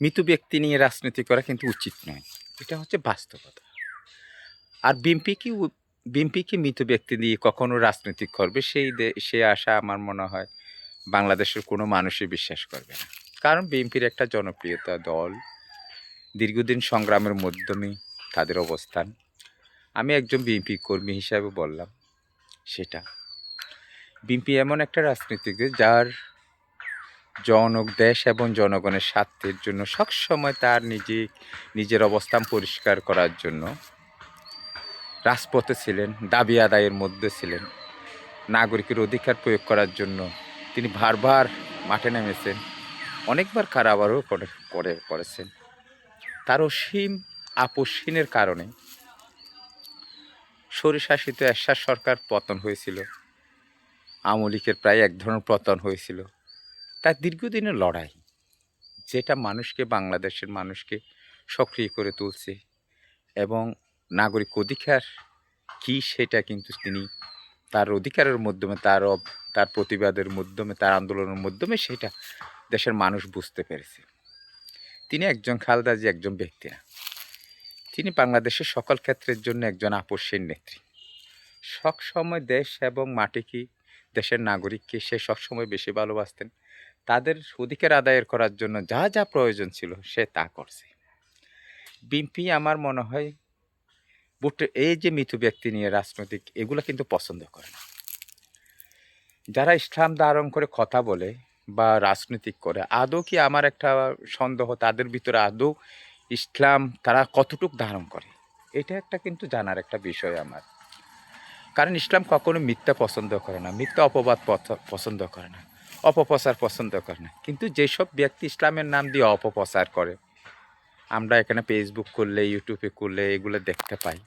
মৃত ব্যক্তি নিয়ে রাজনীতি করা কিন্তু উচিত নয়। এটা হচ্ছে বাস্তবতা। আর বিএনপি কি বিএনপি কি মৃত ব্যক্তি দিয়ে কখনো রাজনীতি করবে? সেই সে আশা আমার মনে হয় বাংলাদেশের কোনো মানুষই বিশ্বাস করবে না। কারণ বিএনপির একটা জনপ্রিয়তা দল, দীর্ঘদিন সংগ্রামের মাধ্যমে তাদের অবস্থান। আমি একজন বিএনপি কর্মী হিসাবে বললাম সেটা। বিএনপি এমন একটা রাজনীতিক যার জনক দেশ এবং জনগণের স্বার্থের জন্য সবসময় তার নিজে, নিজের অবস্থান পরিষ্কার করার জন্য রাজপথে ছিলেন, দাবি আদায়ের মধ্যে ছিলেন। নাগরিকের অধিকার প্রয়োগ করার জন্য তিনি বারবার মাঠে নেমেছেন, অনেকবার কারাবারও করে করে করেছেন। তার অসীম আপসীনের কারণে স্বৈরশাসিত এরশাদ সরকার পতন হয়েছিল। আমলিকের প্রায় এক ধরনের পতন হয়েছিল। তার দীর্ঘদিনের লড়াই, যেটা মানুষকে, বাংলাদেশের মানুষকে সক্রিয় করে তুলছে এবং নাগরিক অধিকার কি সেটা কিন্তু তিনি তার অধিকারের মাধ্যমে, তার তার প্রতিবাদের মাধ্যমে, তার আন্দোলনের মাধ্যমে সেটা দেশের মানুষ বুঝতে পেরেছে। তিনি একজন খালদাজি একজন ব্যক্তি না। তিনি বাংলাদেশের সকল ক্ষেত্রের জন্য একজন আপসীর নেত্রী। সবসময় দেশ এবং মাটিকে দেশের নাগরিককে সে সবসময় বেশি ভালোবাসতেন? তাদের অধিকার আদায়ের করার জন্য যা যা প্রয়োজন ছিল সে তা করছে। বিএনপি আমার মনে হয় ভোটে এই যে মৃত ব্যক্তি নিয়ে রাজনৈতিক এগুলো কিন্তু পছন্দ করে না। যারা ইসলাম ধারণ করে কথা বলে বা রাজনৈতিক করে, আদৌ কি আমার একটা সন্দেহ তাদের ভিতরে আদৌ ইসলাম তারা কতটুক ধারণ করে? এটা একটা কিন্তু জানার একটা বিষয় আমার। কারণ ইসলাম কখনো মিথ্যা পছন্দ করে না, মিথ্যা অপবাদ পছন্দ করে না। অপপ্রচার পছন্দ করে না। কিন্তু যেসব ব্যক্তি ইসলামের নাম দিয়ে অপপ্রচার করে, আমরা এখানে ফেসবুক করলে ইউটিউবে করলে এগুলো দেখতে পাই।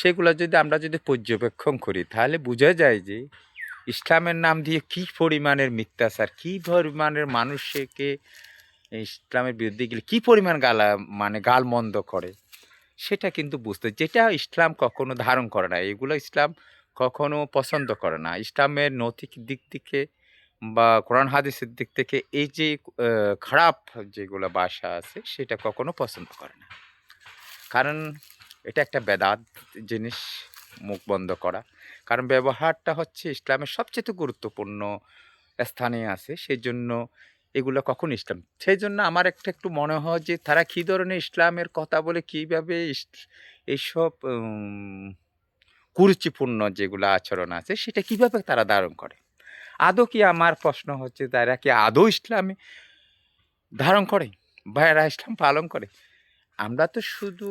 সেগুলো যদি আমরা যদি পর্যবেক্ষণ করি, তাহলে বোঝা যায় যে ইসলামের নাম দিয়ে কী পরিমাণের মিথ্যাচার, কী পরিমাণের মানুষকে ইসলামের বিরুদ্ধে গেলে কী পরিমাণ গালা মানে গালমন্দ করে, সেটা কিন্তু বুঝতে যেটা ইসলাম কখনো ধারণ করে না, এগুলো ইসলাম কখনো পছন্দ করে না। ইসলামের নৈতিক দিক থেকে বা কোরআন হাদিসের দিক থেকে এই যে খারাপ যেগুলো বাসা আছে, সেটা কখনো পছন্দ করে না। কারণ এটা একটা বেদাত জিনিস, মুখ বন্ধ করা। কারণ ব্যবহারটা হচ্ছে ইসলামের সবচেয়ে গুরুত্বপূর্ণ স্থানে আছে সেই জন্য এগুলো কখন ইসলাম সেই জন্য আমার একটা একটু মনে হয় যে তারা কী ধরনের ইসলামের কথা বলে, কীভাবে এইসব কুরুচিপূর্ণ যেগুলো আচরণ আছে, সেটা কীভাবে তারা ধারণ করে? আদৌ কি আমার প্রশ্ন হচ্ছে? তারা কি আদৌ ইসলামে? ধারণ করে বা এরা ইসলাম পালন করে। আমরা তো শুধু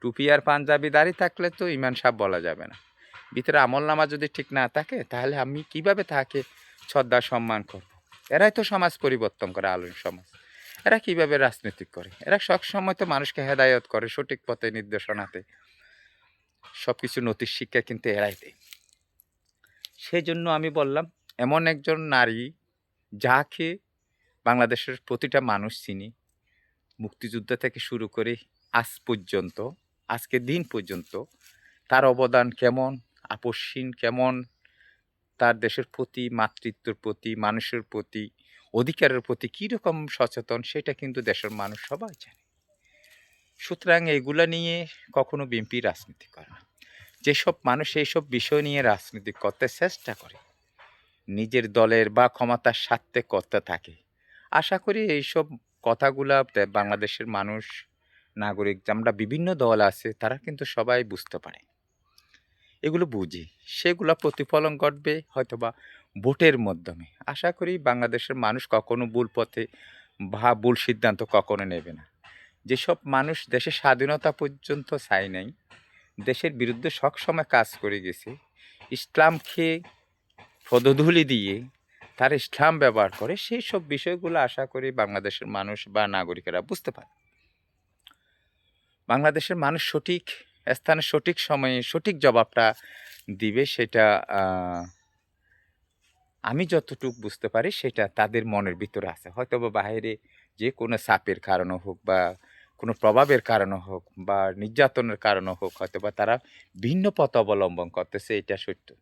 টুপি আর পাঞ্জাবি দাড়ি থাকলে তো ইমান সাহেব বলা যাবে না। ভিতরে আমল নামা যদি ঠিক না থাকে, তাহলে আমি কীভাবে তাকে শ্রদ্ধা, সম্মান করব? এরাই তো সমাজ পরিবর্তন করে আলোর সমাজ। এরা কীভাবে রাজনীতি করে? এরা সবসময় তো মানুষকে হেদায়ত করে, সঠিক পথে নির্দেশনাতে সব কিছু নথির শিক্ষা কিন্তু এরাই দেয়। সেই জন্য আমি বললাম, এমন একজন নারী যাকে বাংলাদেশের প্রতিটা মানুষ চিনি, মুক্তিযুদ্ধ থেকে শুরু করে আজ পর্যন্ত, আজকে দিন পর্যন্ত তার অবদান কেমন আপসীন কেমন, তার দেশের প্রতি, মাতৃত্বের প্রতি, মানুষের প্রতি, অধিকারের প্রতি কীরকম সচেতন সেটা কিন্তু দেশের মানুষ সবাই জানে। সুতরাং এগুলা নিয়ে কখনো বিএনপি রাজনীতি করে যেসব মানুষ এইসব বিষয় নিয়ে রাজনীতি করতে চেষ্টা করে, নিজের দলের বা ক্ষমতার স্বার্থে করতে থাকে। আশা করি এইসব কথাগুলা বাংলাদেশের মানুষ, নাগরিক, আমরা বিভিন্ন দল আছে, তারা কিন্তু সবাই বুঝতে পারে। এগুলো বুঝি, সেগুলো প্রতিফলন ঘটবে হয়তোবা ভোটের মাধ্যমে। আশা করি বাংলাদেশের মানুষ কখনো ভুল পথে বা ভুল সিদ্ধান্ত কখনো নেবে না। যেসব মানুষ দেশের স্বাধীনতা পর্যন্ত চাই নাই দেশের বিরুদ্ধে সবসময় কাজ করে গেছে। ইসলামকে পদধূলি দিয়ে তার ইসলাম ব্যবহার করে সেই সব বিষয়গুলো আশা করি বাংলাদেশের মানুষ বা নাগরিকেরা বুঝতে পারে। বাংলাদেশের মানুষ সঠিক স্থানে সঠিক সময়ে সঠিক জবাবটা দিবে সেটা আমি যতটুকু বুঝতে পারি সেটা তাদের মনের ভিতরে আছে। হয়তো বা বাইরে যে কোনো চাপের কারণে হোক বা কোনো প্রভাবের কারণে হোক বা নির্যাতনের কারণে হোক হয়তো বা তারা ভিন্ন পথ অবলম্বন করতেছে, এটা সত্য।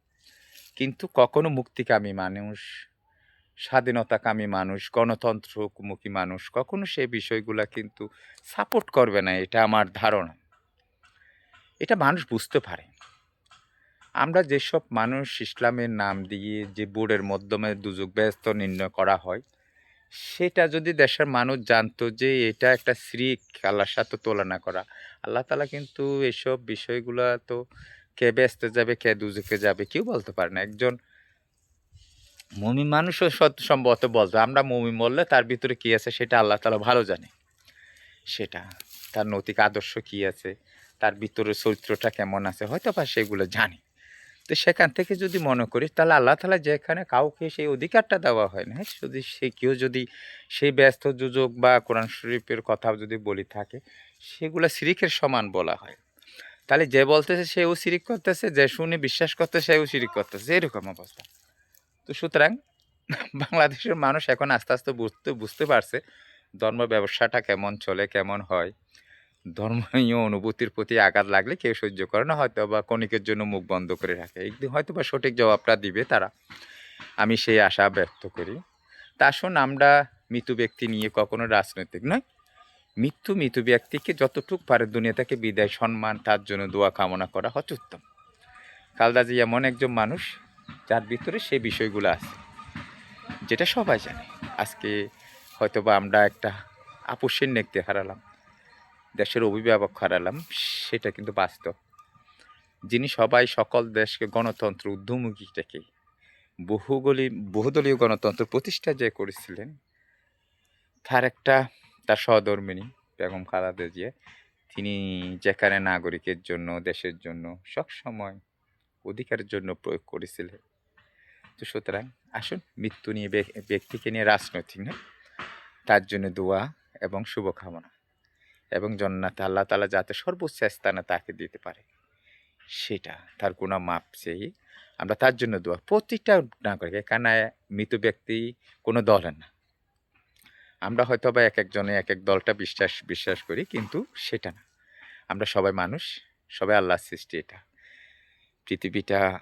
কিন্তু কখনো মুক্তিকামী মানুষ, স্বাধীনতাকামী মানুষ, গণতন্ত্রমুখী মানুষ কখনো সেই বিষয়গুলো কিন্তু সাপোর্ট করবে না, এটা আমার ধারণা। এটা মানুষ বুঝতে পারে। আমরা যেসব মানুষ ইসলামের নাম দিয়ে যে বোর্ডের মাধ্যমে দুযোগ ব্যস্ত নির্ণয় করা হয় সেটা যদি দেশের মানুষ জানতো যে এটা একটা শ্রিক আল্লাহর সাথে তুলনা করা, আল্লাহ তালা কিন্তু এসব বিষয়গুলো তো কে ব্যস্ত যাবে, কে দুজকে যাবে কেউ বলতে পারে না। একজন মমি মানুষও সম্ভবত বলতো আমরা মমি বললে তার ভিতরে কী আছে সেটা আল্লাহ তালা ভালো জানে। সেটা, তার নৈতিক আদর্শ কী আছে, তার ভিতরে চরিত্রটা কেমন আছে হয়তো বা সেগুলো জানি। তো সেখান থেকে যদি মনে করি তাহলে আল্লাহ তালা যেখানে কাউকে সেই অধিকারটা দেওয়া হয় না যদি সে কেউ যদি সেই ব্যস্ত যোজক বা কোরআন শরীফের কথা যদি বলি থাকে, সেগুলো সিরিকের সমান বলা হয়। তাহলে যে বলতেছে সেও সিরিক করতেছে, যে শুনে বিশ্বাস করতে সেও সিরিক করতেছে, এরকম অবস্থা। তো সুতরাং বাংলাদেশের মানুষ এখন আস্তে আস্তে বুঝতে বুঝতে পারছে ধর্ম ব্যবসাটা কেমন চলে, কেমন হয়। ধর্মীয় অনুভূতির প্রতি আঘাত লাগলে কেউ সহ্য করে না হয়তো বা কণিকের জন্য মুখ বন্ধ করে রাখে। একদিন হয়তো বা সঠিক জবাবটা দিবে তারা। আমি সেই আশা ব্যক্ত করি। তা আসুন আমরা মৃত ব্যক্তি নিয়ে কখনো রাজনৈতিক নয়। মৃত্যু মৃত ব্যক্তিকে যতটুক পারে দুনিয়া থেকে বিদায়, সম্মান, তার জন্য দোয়া, কামনা করা হচ্ছে উত্তম। খালদাজি এমন একজন মানুষ যার ভিতরে সেই বিষয়গুলো আছে, যেটা সবাই জানে। আজকে হয়তো বা আমরা একটা আপসের নেকতে হারালাম। দেশের অভিভাবক হারালাম, সেটা কিন্তু বাস্তব। যিনি সবাই, সকল দেশকে গণতন্ত্র উদ্যমুখী থেকে বহুগলি, বহুদলীয় গণতন্ত্র প্রতিষ্ঠা যে করেছিলেন, তার একটা, তার সহধর্মিনী বেগম খালাদা জিয়া, তিনি যেখানে নাগরিকের জন্য, দেশের জন্য, সবসময় অধিকারের জন্য প্রয়োগ করেছিলেন। তো সুতরাং, আসুন, মৃত্যু নিয়ে ব্যক্তিকে নিয়ে রাজনৈতিক না, তার জন্য দোয়া এবং শুভকামনা। এবং জন্নাতে আল্লাহ তালা যাতে সর্বোচ্চ স্থানে তাকে দিতে পারে। সেটা, তার কোনো মাপ চেয়ে আমরা তার জন্য দোয়া, প্রতিটা না নাগরিক এখানে মৃত ব্যক্তি কোনো দলের না। আমরা হয়তো বা এক একজনে এক এক দলটা বিশ্বাস বিশ্বাস করি, কিন্তু সেটা না। আমরা সবাই মানুষ, সবাই আল্লাহর সৃষ্টি এটা। পৃথিবীটা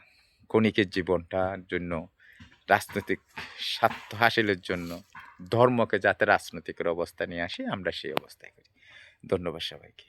কণিকের জীবনটার জন্য, রাজনৈতিক স্বার্থ হাসিলের জন্য, ধর্মকে যাতে রাজনৈতিকের অবস্থা নিয়ে আসি, আমরা সেই অবস্থায় করি। ধন্যবাদ সবাইকে।